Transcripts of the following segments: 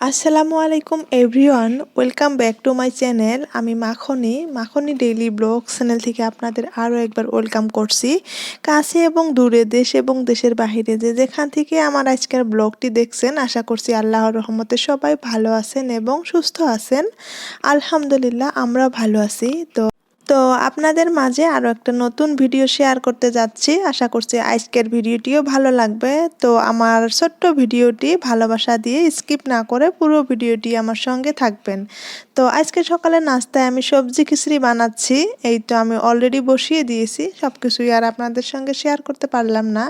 আসসালামু আলাইকুম everyone, welcome back to my channel. আমি Makhni Makhni daily vlog channel থেকে আপনাদের আরও একবার ওয়েলকাম করছি। কাছে এবং দূরে, দেশ এবং দেশের বাহিরে যে যেখান থেকে আমার আজকের ব্লগটি দেখছেন, আশা করছি আল্লাহর রহমতে সবাই ভালো আছেন এবং সুস্থ আছেন। আলহামদুলিল্লাহ, আমরা ভালো আছি। তো তো আপনাদের মাঝে আরও একটা নতুন ভিডিও শেয়ার করতে যাচ্ছি। আশা করছি আজকের ভিডিওটিও ভালো লাগবে। তো আমার ছোট্ট ভিডিওটি ভালোবাসা দিয়ে স্কিপ না করে পুরো ভিডিওটি আমার সঙ্গে থাকবেন। তো আজকে সকালে নাস্তায় আমি সবজি খিচড়ি বানাচ্ছি। এই তো আমি অলরেডি বসিয়ে দিয়েছি। সব কিছুই আর আপনাদের সঙ্গে শেয়ার করতে পারলাম না।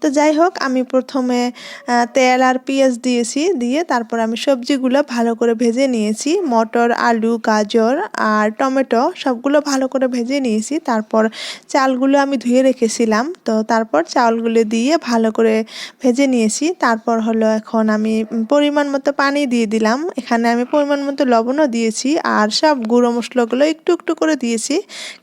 তো যাই হোক, আমি প্রথমে তেল আর পেঁয়াজ দিয়েছি। দিয়ে তারপর আমি সবজিগুলো ভালো করে ভেজে নিয়েছি। মটর, আলু, গাজর আর টমেটো সবগুলো ভালো করে ভেজে নিয়েছি। তারপর চালগুলো আমি ধুয়ে রেখেছিলাম। তো তারপর চালগুলো দিয়ে ভালো করে ভেজে নিয়েছি। তারপর হলো এখন আমি পরিমাণ মতো পানি দিয়ে দিলাম। এখানে আমি পরিমাণ মতো লবণও দিয়েছি আর সব গুঁড়ো মশলাগুলো একটু একটু করে দিয়েছি।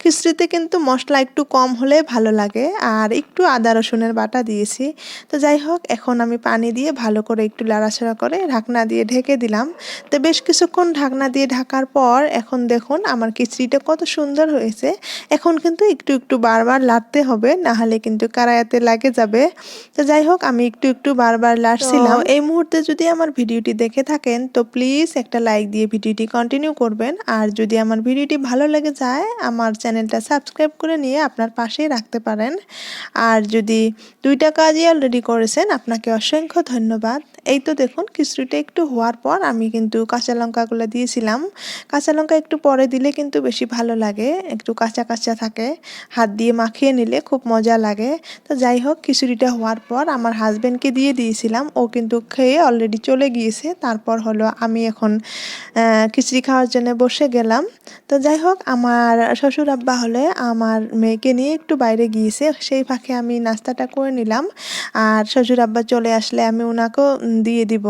খিচড়িতে কিন্তু মশলা একটু কম হলে ভালো লাগে আর একটু আদা রসুনের বাটা দিয়েছি। তো যাই হোক, এখন আমি পানি দিয়ে ভালো করে একটু লাড়াছাড়া করে ঢাকনা দিয়ে ঢেকে দিলাম। তো বেশ কিছুক্ষণ ঢাকনা দিয়ে ঢাকার পর এখন দেখুন আমার খিচড়িটা কত সুন্দর হয়েছে। এখন কিন্তু একটু একটু বারবার লাড়তে হবে নাহলে কিন্তু কারায়াতে লাগে যাবে। তো যাই হোক আমি একটু একটু বারবার লাড়ছিলাম। এই মুহূর্তে যদি আমার ভিডিওটি দেখে থাকেন তো প্লিজ একটা লাইক দিয়ে ভিডিওটি কন্টিনিউ করবেন। আর যদি আমার ভিডিওটি ভালো লেগে যায় আমার চ্যানেলটা সাবস্ক্রাইব করে নিয়ে আপনার পাশেই রাখতে পারেন। আর যদি দুইটা কাজই অলরেডি করেছেন আপনাকে অসংখ্য ধন্যবাদ। এই তো দেখুন খিচুড়িটা একটু হওয়ার পর আমি কিন্তু কাঁচা লঙ্কাগুলো দিয়েছিলাম। কাঁচা লঙ্কা একটু পরে দিলে কিন্তু বেশি ভালো লাগে। একটু কাঁচা কাঁচা থাকে, হাত দিয়ে মাখিয়ে নিলে খুব মজা লাগে। তো যাই হোক, খিচুড়িটা হওয়ার পর আমার হাজব্যান্ডকে দিয়ে দিয়েছিলাম, ও কিন্তু খেয়ে অলরেডি চলে গিয়েছে। তারপর হলো আমি এখন খিচুড়ি খাওয়ার জন্য বসে গেলাম। তো যাই হোক, আমার শ্বশুর আব্বা হলে আমার মেয়েকে নিয়ে একটু বাইরে গিয়েছে, সেই ফাঁকে আমি নাস্তাটা করে নিলাম। আর শ্বশুর আব্বা চলে আসলে আমি ওনাকেও দিয়ে দিব।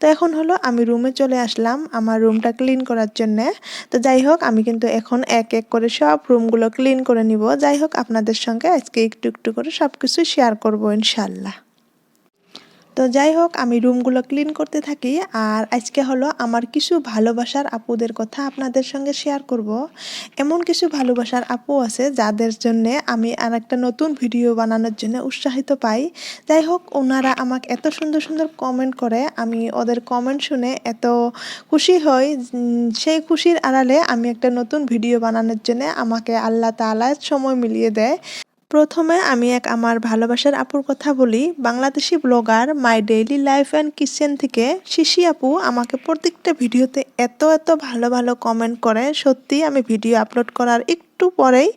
তো এখন হলো আমি রুমে চলে আসলাম, আমার রুমটা ক্লিন করার জন্যে। তো যাই হোক, আমি কিন্তু এখন এক এক করে সব রুমগুলো ক্লিন করে নিব। যাই হোক, আপনাদের সঙ্গে আজকে একটু একটু করে সব কিছু শেয়ার করব ইনশাল্লাহ তো যাই হোক, আমি রুমগুলো ক্লিন করতে থাকি আর আজকে হলো আমার কিছু ভালোবাসার আপুদের কথা আপনাদের সঙ্গে শেয়ার করব। এমন কিছু ভালোবাসার আপু আছে যাদের জন্য আমি আর একটা নতুন ভিডিও বানানোর জন্য উৎসাহিত পাই। যাই হোক, ওনারা আমাকে এত সুন্দর সুন্দর কমেন্ট করে, আমি ওদের কমেন্ট শুনে এত খুশি হই। সেই খুশির আড়ালে আমি একটা নতুন ভিডিও বানানোর জন্য আমাকে আল্লাহ তালা সময় মিলিয়ে দেয়। প্রথমে আমি এক আমার ভালোবাসার আপুর কথা বলি। Bangladeshi vlogger my daily life and kitchen থেকে শিশি আপু আমাকে প্রত্যেকটা ভিডিওতে এত এত ভালো ভালো কমেন্ট করে। সত্যি আমি ভিডিও আপলোড করার একটু পরেই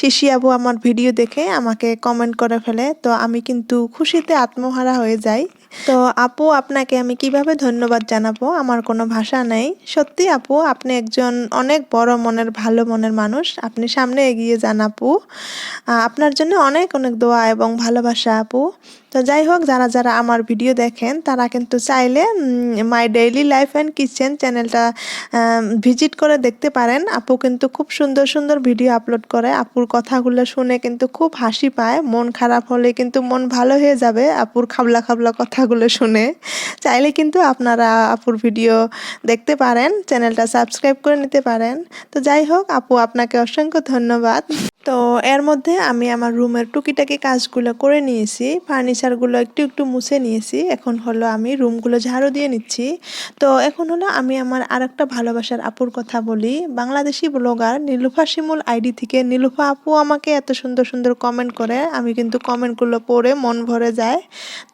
শিশি আপু আমার ভিডিও দেখে আমাকে কমেন্ট করে ফেলে। তো আমি কিন্তু খুশিতে আত্মহারা হয়ে যাই। তো আপু, আপনাকে আমি কীভাবে ধন্যবাদ জানাব? আমার কোনো ভাষা নাই। সত্যি আপু, আপনি একজন অনেক বড় মনের, ভালো মনের মানুষ। আপনি সামনে এগিয়ে যান আপু। আপনার জন্য অনেক অনেক দোয়া এবং ভালোবাসা আপু। তো যাই হোক, যারা যারা আমার ভিডিও দেখেন, তারা কিন্তু চাইলে my daily life and kitchen চ্যানেলটা ভিজিট করে দেখতে পারেন। আপু কিন্তু খুব সুন্দর সুন্দর ভিডিও আপলোড করে। আপুর কথাগুলো শুনে কিন্তু খুব হাসি পায়। মন খারাপ হলে কিন্তু মন ভালো হয়ে যাবে আপুর খাবলা খাবলা কথাগুলো শুনে। চাইলে কিন্তু আপনারা আপুর ভিডিও দেখতে পারেন চ্যানেলটা সাবস্ক্রাইব করে নিতে পারেন। তো যাই হোক, আপু আপনাকে অসংখ্য ধন্যবাদ। তো এর মধ্যে আমি আমার রুমের টুকিটাকি কাজগুলো করে নিয়েছি। ফার্নিচারগুলো একটু একটু মুছে নিয়েছি। এখন হলো আমি রুমগুলো ঝাড়ু দিয়ে নিচ্ছি। তো এখন হলো আমি আমার আরেকটা ভালোবাসার আপুর কথা বলি। বাংলাদেশি ব্লগার নীলুফা শিমুল আইডি থেকে নীলুফা আপু আমাকে এত সুন্দর সুন্দর কমেন্ট করে। আমি কিন্তু কমেন্টগুলো পড়ে মন ভরে যায়।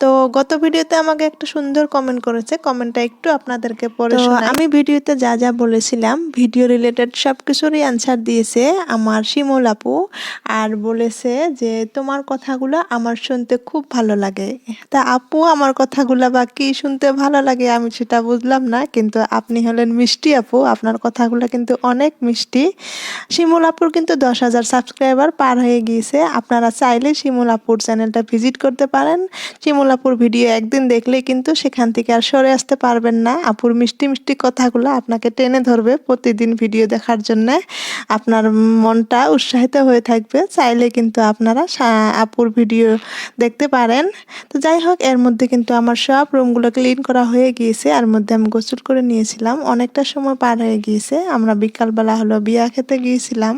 তো গত ভিডিওতে আমাকে একটা সুন্দর কমেন্ট করেছে। কমেন্টটা একটু আপনাদেরকে পড়ে আমি ভিডিওতে যা যা বলেছিলাম ভিডিও রিলেটেড সব কিছুরই অ্যান্সার দিয়েছে আমার শিমুল আপু। আর বলেছে যে তোমার কথাগুলো আমার শুনতে খুব ভালো লাগে। তা আপু আমার কথাগুলো বা কি শুনতে ভালো লাগে আমি সেটা বুঝলাম না, কিন্তু আপনি হলেন মিষ্টি আপু, আপনার কথাগুলো কিন্তু অনেক মিষ্টি। শিমুল আপুর কিন্তু দশ হাজার সাবস্ক্রাইবার পার হয়ে গিয়েছে, আপনারা চাইলে শিমুল আপুর চ্যানেলটা ভিজিট করতে পারেন। শিমুল আপুর ভিডিও একদিন দেখলে কিন্তু সেখান থেকে আর সরে আসতে পারবেন না। আপুর মিষ্টি মিষ্টি কথাগুলো আপনাকে টেনে ধরবে প্রতিদিন ভিডিও দেখার জন্য। আপনার মনটা উৎসাহিত হয়ে থাকবে, চাইলে কিন্তু আপনারা আপুর ভিডিও দেখতে পারেন। পারেন তো যাই হোক, এর মধ্যে কিন্তু আমার সব রুমগুলো ক্লিন করা হয়ে গিয়েছে। আর মধ্যে আমি গোসল করে নিয়েছিলাম। অনেকটা সময় পার হয়ে গিয়েছে। আমরা বিকালবেলা হলো বিয়া খেতে গিয়েছিলাম।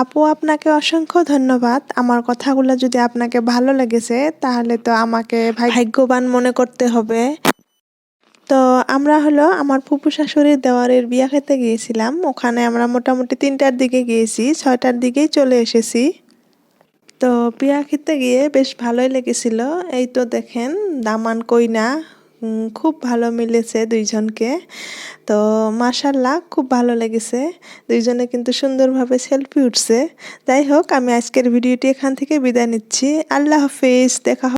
আপু, আপনাকে অসংখ্য ধন্যবাদ। আমার কথাগুলো যদি আপনাকে ভালো লেগেছে, তাহলে তো আমাকে ভাগ্যবান মনে করতে হবে। তো আমরা হলো আমার ফুপু শাশুড়ির দেওয়ারের বিয়া খেতে গিয়েছিলাম। ওখানে আমরা মোটামুটি তিনটার দিকে গিয়েছি। ছয়টার দিকেই চলে এসেছি। তো পিয়া খেতে গিয়ে বেশ ভালোই লেগেছিল। এই তো দেখেন, দামান কইনা খুব ভালো মিলেছে দুইজনকে। তো মাশাল্লাহ, খুব ভালো লেগেছে। দুইজনে কিন্তু সুন্দরভাবে সেলফি উঠছে। যাই হোক, আমি আজকের ভিডিওটি এখান থেকে বিদায় নিচ্ছি। আল্লাহ হাফিজ, দেখা